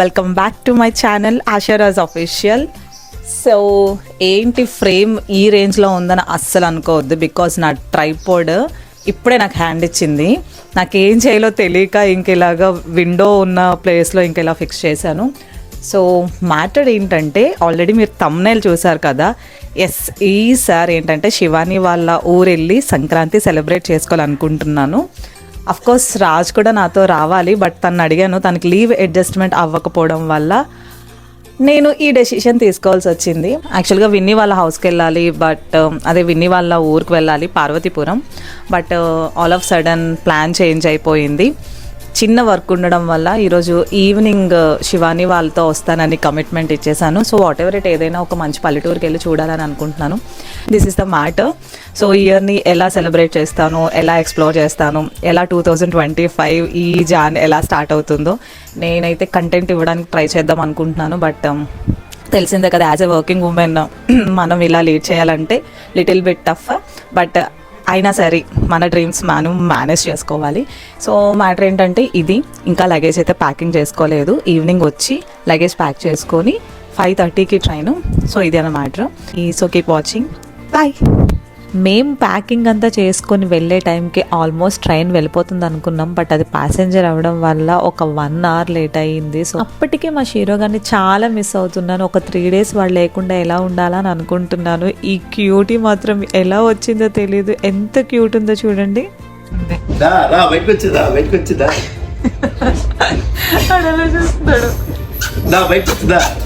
Welcome back to my channel Asharaj official so ఏంటి frame ఈ రేంజ్లో ఉందని అస్సలు అనుకోవద్దు బికాస్ నా ట్రైపోడ్ ఇప్పుడే నాకు హ్యాండ్ ఇచ్చింది. నాకు ఏం చేయాలో తెలియక ఇంక ఇలాగా విండో ఉన్న ప్లేస్లో ఇంక ఇలా ఫిక్స్ చేశాను. సో మ్యాటర్ ఏంటంటే ఆల్రెడీ మీరు తమ్నైల్ చూసారు కదా. ఎస్ ఈసారి ఏంటంటే శివాని వాళ్ళ ఊరు వెళ్ళి సంక్రాంతి సెలబ్రేట్ చేసుకోవాలనుకుంటున్నాను. కోర్స్ రాజ్ కూడా నాతో రావాలి బట్ తను అడిగాను తనకి లీవ్ అడ్జస్ట్మెంట్ అవ్వకపోవడం వల్ల నేను ఈ డెసిషన్ తీసుకోవాల్సి వచ్చింది. యాక్చువల్గా విన్ని వాళ్ళ హౌస్కి వెళ్ళాలి బట్ um, అదే విన్ని వాళ్ళ ఊరికి వెళ్ళాలి Parvathipuram but all of sudden plan change అయిపోయింది. చిన్న వర్క్ ఉండడం వల్ల ఈరోజు ఈవినింగ్ uh, శివాని వాళ్ళతో వస్తానని కమిట్మెంట్ ఇచ్చేసాను సో వాట్ ఎవర్ ఇట్ ఏదైనా ఒక మంచి పల్లెటూరుకి వెళ్ళి చూడాలని అనుకుంటున్నాను. This is the matter so ఇయర్ని ఎలా సెలబ్రేట్ చేస్తాను? ఎలా ఎక్స్ప్లోర్ చేస్తాను? ఎలా టూ థౌజండ్ ట్వంటీ ఫైవ్ ఈ జాన్ ఎలా స్టార్ట్ అవుతుందో నేనైతే కంటెంట్ ఇవ్వడానికి ట్రై చేద్దాం అనుకుంటున్నాను. బట్ um, తెలిసిందే కదా యాజ్ ఎ వర్కింగ్ ఉమెన్ మనం ఇలా లీడ్ చేయాలంటే లిటిల్ బిట్ టఫ్ బట్ అయినా సరే మన డ్రీమ్స్ మనం మేనేజ్ చేసుకోవాలి. సో మ్యాటర్ ఏంటంటే ఇది. ఇంకా లగేజ్ అయితే ప్యాకింగ్ చేసుకోలేదు. ఈవినింగ్ వచ్చి లగేజ్ ప్యాక్ చేసుకొని ఫైవ్ థర్టీకి ట్రైన్ సో ఇది అన్న మ్యాటర్ ఈ సో కీప్ వాచింగ్ బాయ్ మేం ప్యాకింగ్ అంతా చేసుకొని వెళ్ళే టైంకి ఆల్మోస్ట్ ట్రైన్ వెళ్ళిపోతుంది అనుకున్నాం బట్ అది ప్యాసింజర్ అవ్వడం వల్ల ఒక వన్ అవర్ లేట్ అయ్యింది. సో అప్పటికే మా షీరో గారిని చాలా మిస్ అవుతున్నాను. ఒక త్రీ డేస్ వాళ్ళు లేకుండా ఎలా ఉండాలని అనుకుంటున్నాను. ఈ క్యూటీ మాత్రం ఎలా వచ్చిందో తెలియదు ఎంత క్యూట్ ఉందో చూడండి. దా.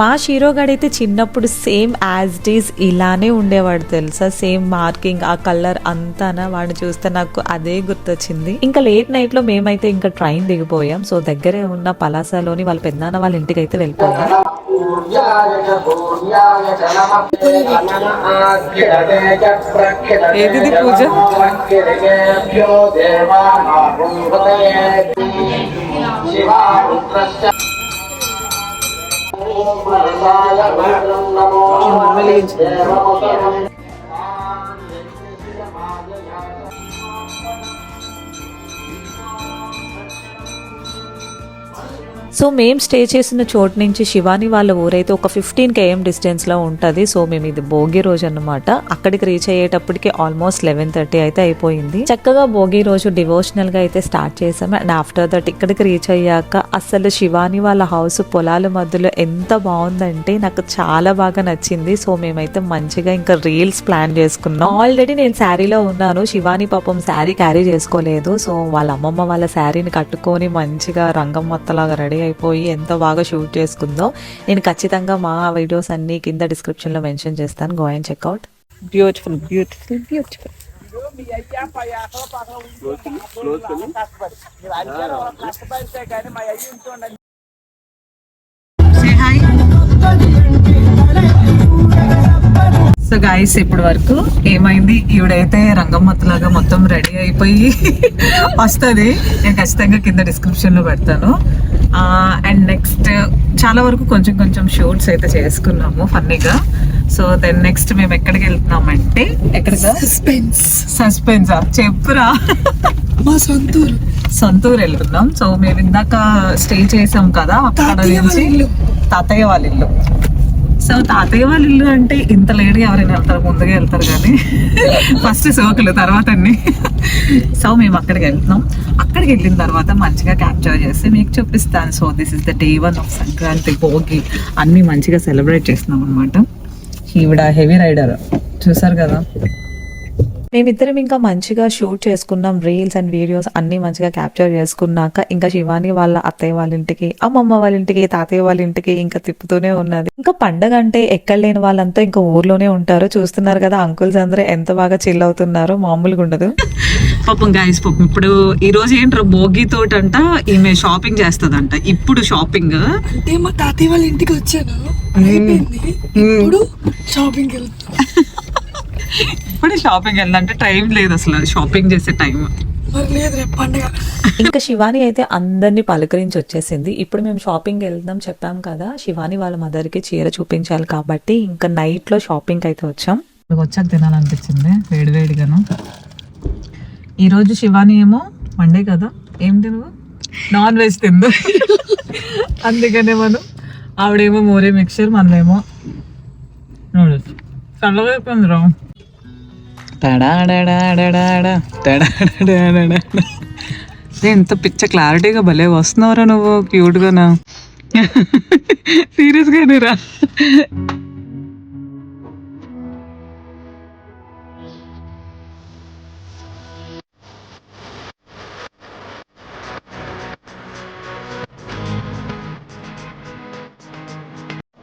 మా షీరో అయితే చిన్నప్పుడు సేమ్ యాజ్ ఇట్ ఇలానే ఉండేవాడు తెలుసా? సేమ్ మార్కింగ్ ఆ కలర్ అంతానా వాడిని చూస్తే నాకు అదే గుర్తొచ్చింది. ఇంకా లేట్ నైట్లో మేమైతే ఇంకా ట్రైన్ దిగిపోయాం. సో దగ్గరే ఉన్న పలాసలోని వాళ్ళ పెద్దనాన్న వాళ్ళ ఇంటికి అయితే వెళ్ళిపోయాం. ఏది పూజ? नमो సో మేము స్టే చేసిన చోటు నుంచి శివాని వాళ్ళ ఊరైతే ఒక ఫిఫ్టీన్ కేఎం డిస్టెన్స్లో సో మేము ఇది భోగి రోజు అన్నమాట. అక్కడికి రీచ్ అయ్యేటప్పటికి ఆల్మోస్ట్ లెవెన్ థర్టీ అయితే అయిపోయింది. చక్కగా భోగి రోజు డివోషనల్గా అయితే స్టార్ట్ చేసాం అండ్ ఆఫ్టర్ దట్ ఇక్కడికి రీచ్ అయ్యాక అసలు శివాని వాళ్ళ హౌస్ పొలాల మధ్యలో ఎంత బాగుందంటే నాకు చాలా బాగా నచ్చింది. సో మేమైతే మంచిగా ఇంకా రీల్స్ ప్లాన్ చేసుకున్నాం. ఆల్రెడీ నేను శారీలో ఉన్నాను. శివాని పాపం శారీ క్యారీ చేసుకోలేదు. సో వాళ్ళ అమ్మమ్మ వాళ్ళ శారీని కట్టుకొని మంచిగా రంగం మొత్తలాగా రెడీ అయిపోయి ఎంత బాగా షూట్ చేసుకుందో. నేను ఖచ్చితంగా మా వీడియోస్ అన్ని కింద డిస్క్రిప్షన్లో మెన్షన్ చేస్తాను. Go and check out beautiful beautiful beautiful so guys ఇప్పటి వరకు ఏమైంది? ఈవిడైతే రంగమ్మత్తలాగా మొత్తం రెడీ అయిపోయి వస్తుంది. నేను ఖచ్చితంగా కింద డిస్క్రిప్షన్లో పెడతాను. అండ్ నెక్స్ట్ చాలా వరకు కొంచెం కొంచెం షూట్స్ అయితే చేసుకున్నాము ఫన్నీగా సో దెన్ నెక్స్ట్ మేము ఎక్కడికి వెళ్తున్నామంటే ఎక్కడికి? సస్పెన్స్ సస్పెన్స్ చెప్పురా. మా సొంతూరు. సొంతూరు వెళ్తున్నాం. సో మేము ఇందాక స్టే చేసాం కదా అక్కడ నుంచి. తాతయ్య వాళ్ళ ఇల్లు. సో తాతయ్య వాళ్ళ ఇల్లు అంటే ఇంత లేట్గా ఎవరైనా వెళ్తారు ముందుగా వెళ్తారు కానీ. ఫస్ట్ సోకులు తర్వాత అన్ని. సో మేము అక్కడికి వెళ్తున్నాం. అక్కడికి వెళ్ళిన తర్వాత మంచిగా క్యాప్చర్ చేసి మీకు చూపిస్తాను. So this is the day one of Sankranti Bhogi అన్ని మంచిగా సెలబ్రేట్ చేస్తున్నాం అనమాట ఈవిడ హెవీ రైడర్ చూసారు కదా? మేమిద్దరం ఇంకా మంచిగా షూట్ చేసుకున్నాం రీల్స్ అండ్ వీడియోస్ అన్ని మంచిగా క్యాప్చర్ చేసుకున్నాక ఇంకా శివాని వాళ్ళ అత్తయ్య వాళ్ళ ఇంటికి అమ్మమ్మ వాళ్ళ ఇంటికి తాతయ్య వాళ్ళ ఇంటికి ఇంకా తిప్పుతూనే ఉన్నది. ఇంకా పండగ అంటే ఎక్కడ లేని వాళ్ళంతా ఇంకా ఊర్లోనే ఉంటారు. చూస్తున్నారు కదా అంకుల్స్ అందరూ ఎంత బాగా చిల్ అవుతున్నారో మామూలుగా ఉండదు. పాపం గాయస్ పాపం ఇప్పుడు ఈ రోజు ఏంటారు భోగి తోటంట ఈమె షాపింగ్ చేస్తదంట. ఇప్పుడు షాపింగ్ అంటే మా తాతయ్య వాళ్ళ ఇంటికి వచ్చాను. అయిపోయింది. ఇప్పుడు షాపింగ్ వెళ్తాను ఇప్పుడు షాపింగ్ వెళ్ళాలంటే టైం లేదు అసలు షాపింగ్ చేసే టైం ఇంకా శివాని అయితే అందరినీ పలకరించి వచ్చేసింది. ఇప్పుడు మేము షాపింగ్ వెళ్దాం చెప్పాం కదా శివాని వాళ్ళ మదర్కి చీర చూపించాలి కాబట్టి ఇంకా నైట్లో షాపింగ్ అయితే వచ్చాం. వచ్చాక తినాలనిపించింది వేడి వేడిగాను. ఈరోజు శివాని ఏమో మండే కదా? ఏం తినవు నాన్ వెజ్ తిందు. అందుకనే మనం ఆవిడేమో మోరే మిక్చర్ మనమేమో నూడిల్స్ చల్లగా అయిపోయింది రా ఎంత పిచ్చ క్లారిటీగా భలే వస్తున్నావురా నువ్వు క్యూట్గానా. సీరియస్గానే రా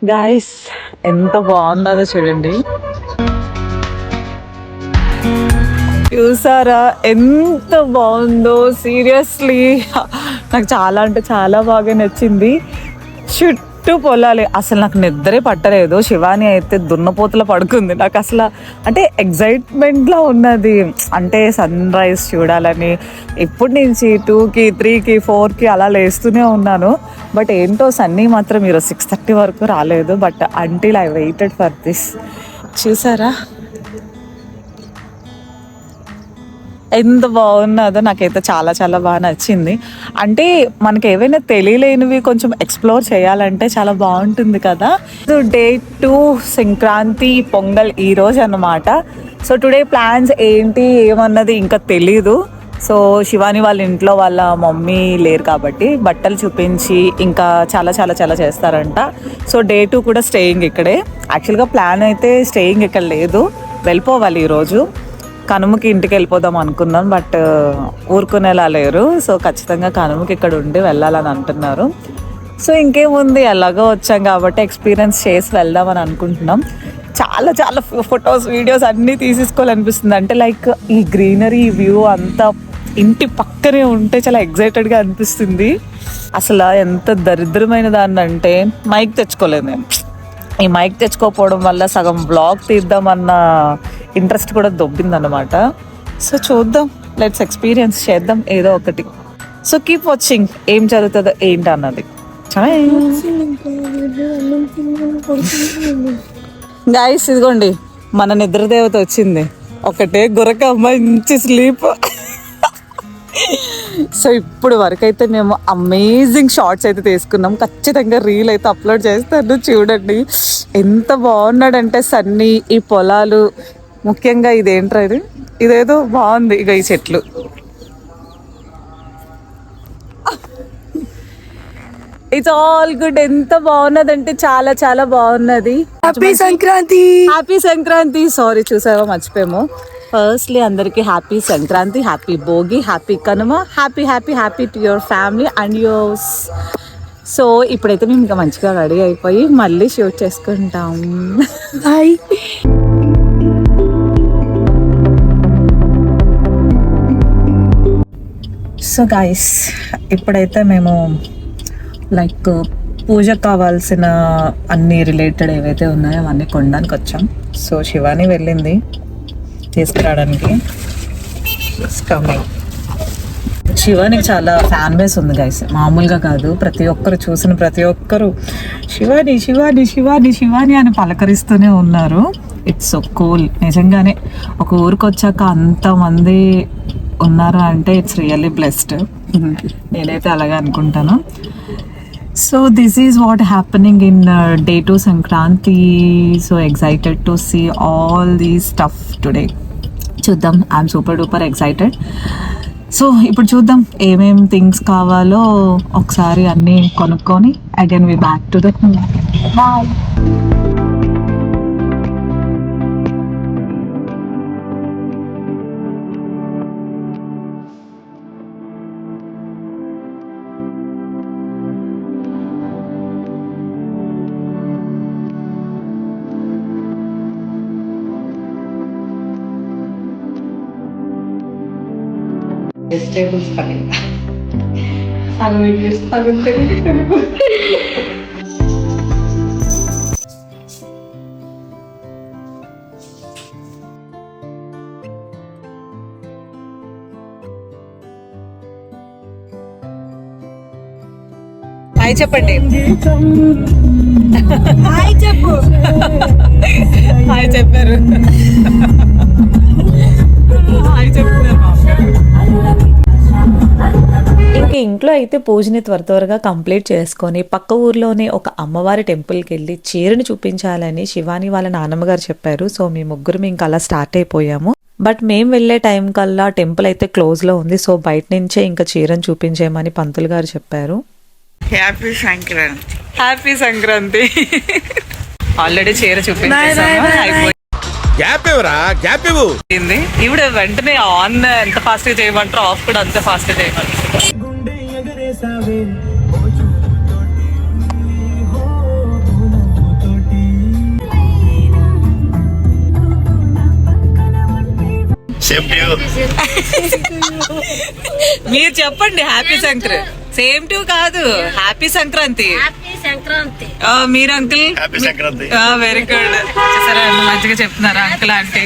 గాయస్ ఎంత బాగున్నదో చూడండి. చూసారా? ఎంత బాగుందో? సీరియస్లీ. నాకు చాలా అంటే చాలా బాగా నచ్చింది. చుట్టూ పొలాలి. అసలు నాకు నిద్రే పట్టలేదు. శివాని అయితే దున్నపోతలో పడుకుంది. నాకు అసలు అంటే ఎగ్జైట్మెంట్లో ఉన్నది. అంటే సన్ రైజ్ చూడాలని. ఇప్పటి నుంచి టూకి త్రీకి ఫోర్కి అలా లేస్తూనే ఉన్నాను. బట్ ఏంటో సన్నీ మాత్రం మీరు సిక్స్ థర్టీ వరకు రాలేదు. But until I waited for this చూసారా? ఎంత బాగున్నదో నాకైతే చాలా చాలా బాగా నచ్చింది. అంటే మనకి ఏవైనా తెలియలేనివి కొంచెం ఎక్స్ప్లోర్ చేయాలంటే చాలా బాగుంటుంది కదా. డే టూ సంక్రాంతి పొంగల్ ఈ రోజు అన్నమాట. సో టుడే ప్లాన్స్ ఏంటి ఏమన్నది ఇంకా తెలీదు. సో శివాని వాళ్ళ ఇంట్లో వాళ్ళ మమ్మీ లేరు కాబట్టి బట్టలు చూపించి ఇంకా చాలా చాలా చాలా చేస్తారంట. సో డే టూ కూడా స్టేయింగ్ ఇక్కడే. యాక్చువల్గా ప్లాన్ అయితే స్టేయింగ్ ఇక్కడ లేదు. వెళ్ళిపోవాలి ఈరోజు కనుమకి ఇంటికి వెళ్ళిపోదాం అనుకున్నాం బట్ ఊరుకునేలా లేరు. సో ఖచ్చితంగా కనుమకి ఇక్కడ ఉండి వెళ్ళాలని అంటున్నారు. సో ఇంకేముంది? ఎలాగో వచ్చాం కాబట్టి ఎక్స్పీరియన్స్ చేసి వెళ్దామని అనుకుంటున్నాం. చాలా చాలా ఫొటోస్ వీడియోస్ అన్నీ తీసేసుకోవాలనిపిస్తుంది. అంటే లైక్ ఈ గ్రీనరీ వ్యూ అంతా ఇంటి పక్కనే ఉంటే చాలా ఎగ్జైటెడ్గా అనిపిస్తుంది. అసలు ఎంత దరిద్రమైన దాన్ని అంటే మైక్ తెచ్చుకోలేదు నేను. ఈ మైక్ తెచ్చుకోకపోవడం వల్ల సగం బ్లాగ్ తీద్దామన్న ఇంట్రెస్ట్ కూడా దొబ్బిందనమాట సో చూద్దాం. లెట్స్ ఎక్స్పీరియన్స్ చేద్దాం ఏదో ఒకటి. సో కీప్ వాచింగ్ ఏం జరుగుతుందో ఏంటి అన్నది. గాయస్ ఇదిగోండి. మన నిద్ర దేవత వచ్చింది. ఒకటే గురక మంచి స్లీప్ సో ఇప్పుడు వరకు అయితే మేము అమేజింగ్ షార్ట్స్ అయితే తీసుకున్నాం. ఖచ్చితంగా రీల్ అయితే అప్లోడ్ చేస్తాను. చూడండి. ఎంత బాగున్నాడంటే సన్నీ ఈ పొలాలు ముఖ్యంగా ఇదేంట్రా ఇది? ఇదేదో బాగుంది ఇక ఈ చెట్లు. ఇట్స్ ఆల్ గుడ్ ఎంత బాగున్నదంటే చాలా చాలా బాగున్నది. Happy Sankranti happy Sankranti sorry చూసావా? మర్చిపోయాము. ఫస్ట్లీ అందరికీ happy Sankranti happy Bhogi happy Kanuma happy happy happy to your family and yours so ఇప్పుడైతే మేము ఇంకా మంచిగా రెడీ అయిపోయి మళ్ళీ షూట్ చేసుకుంటాం. బాయ్ సో గాయస్ ఇప్పుడైతే మేము లైక్ పూజకు కావాల్సిన అన్ని రిలేటెడ్ ఏవైతే ఉన్నాయో అవన్నీ కొనడానికి వచ్చాం. సో శివాని వెళ్ళింది తీసుకురావడానికి. కమింగ్ శివానికి చాలా ఫ్యాన్ బేస్ ఉంది గైస్ మామూలుగా కాదు ప్రతి ఒక్కరు చూసిన ప్రతి ఒక్కరు శివాని శివాని శివాని శివాని అని పలకరిస్తూనే ఉన్నారు. ఇట్స్ సో కూల్ నిజంగానే ఒక ఊరికి వచ్చాక అంతమంది ఉన్నారు అంటే ఇట్స్ రియల్లీ బ్లెస్డ్ నేనైతే అలాగే అనుకుంటాను. So this is what happening in day two Sankranti so excited to see all the stuff today చూద్దాం. I'm super duper excited so ఇప్పుడు చూద్దాం ఏమేం థింగ్స్ కావాలో ఒకసారి అన్నీ కొనుక్కొని again we back to the bye vegetables పని సగం ఇంగ్లీష్ సగం తెలుగు తెలుగు హాయ్ చెప్పండి. హాయ్ చెప్పు. హాయ్ చెప్పారు. హాయ్ చెప్తున్నారు అమ్మగారు. ఇంట్లో అయితే పూజని త్వర త్వరగా కంప్లీట్ చేసుకొని పక్క ఊర్లోనే ఒక అమ్మవారి టెంపుల్కి వెళ్ళి చీరని చూపించాలని శివాని వాళ్ళ నాన్నమ్మగారు చెప్పారు. సో మీ ముగ్గురు ఇంకా అలా స్టార్ట్ అయిపోయాము. బట్ మేము వెళ్ళే టైం కల్లా టెంపుల్ అయితే క్లోజ్లో ఉంది. సో బయట నుంచే ఇంకా చీరను చూపించేయమని పంతులు గారు చెప్పారు. Happy Sankranti. Happy Sankranti. Already చీర చూపించేసాము. గ్యాప్ ఇవ్వరా? గ్యాప్ ఇవ్వు. ఇప్పుడు వెంటనే ఆన్ ఎంత ఫాస్ట్గా చేయమంటారు ఆఫ్ కూడా అంత ఫాస్ట్గా చేయమంటారు. మీరు చెప్పండి హ్యాపీ సంక్రాంతి సేమ్ టు కాదు హ్యాపీ సంక్రాంతి హ్యాపీ సంక్రాంతి ఆ, మీరు uncle happy Sankranti very good సరే అండి మంచిగా చెప్తున్నారు అంకుల్ ఆంటీ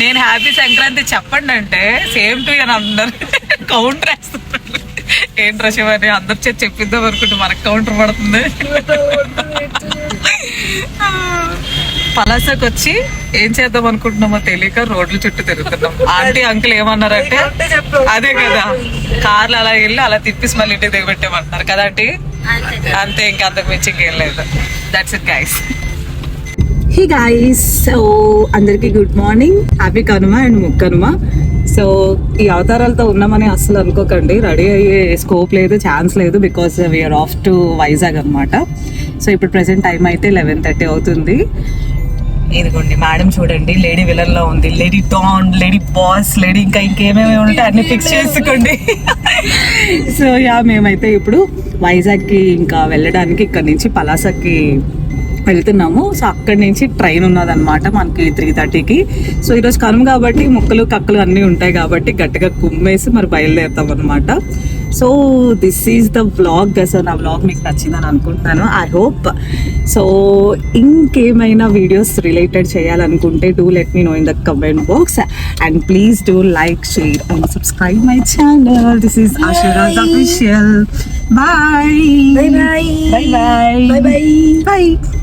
నేను హ్యాపీ సంక్రాంతి చెప్పండి అంటే సేమ్ టు అని అందరు కౌంటర్ వేస్తున్నారు. ఏంట్రా శివని అందరి చేతి చెప్పిద్దాం అనుకుంటే మనకు కౌంటర్ పడుతుంది. పలాసకు వచ్చి ఏం చేద్దాం అనుకుంటున్నామో తెలియక రోడ్ల చుట్టూ తిరుగుతున్నాం. ఆంటీ అంకుల్ ఏమన్నారంటే అదే కదా కార్లు అలా వెళ్ళి అలా తిప్పేసి మళ్ళీ ఇంటికి దిగబెట్టామంటున్నారు. కదా ఆంటీ? అంతే. ఇంకా అంతకు మించి ఇంకేం లేదు. That's it guys hey guys so అందరికీ good morning happy Kanuma and Mukkanuma so ఈ అవతారాలతో ఉన్నామని అస్సలు అనుకోకండి. రెడీ అయ్యే స్కోప్ లేదు ఛాన్స్ లేదు because we're off to Vizag అనమాట సో ఇప్పుడు ప్రెసెంట్ టైం అయితే లెవెన్ థర్టీ అవుతుంది. ఇదిగోండి మేడం చూడండి లేడీ విలన్లో ఉంది. Lady don lady boss lady ఇంకా ఇంకేమేమి ఉంటే అన్ని ఫిక్స్ చేసుకోండి. సో యా మేమైతే ఇప్పుడు వైజాగ్కి ఇంకా వెళ్ళడానికి ఇక్కడ నుంచి పలాసకి వెళ్తున్నాము. సో అక్కడి నుంచి ట్రైన్ ఉన్నదనమాట మనకి త్రీ థర్టీకి సో ఈరోజు కనుమ కాబట్టి ముక్కలు కక్కలు అన్నీ ఉంటాయి కాబట్టి గట్టిగా కుమ్మేసి మరి బయలుదేరుతాం అనమాట so this is the vlog so నా వ్లాగ్ మీకు నచ్చిందని అనుకుంటున్నాను. ఐ హోప్ సో ఇంకేమైనా వీడియోస్ రిలేటెడ్ చేయాలనుకుంటే do let me know in the comment box and please do like share and subscribe my channel this is Ashirvad official bye Bye. Bye. Bye bye Bye. bye. Bye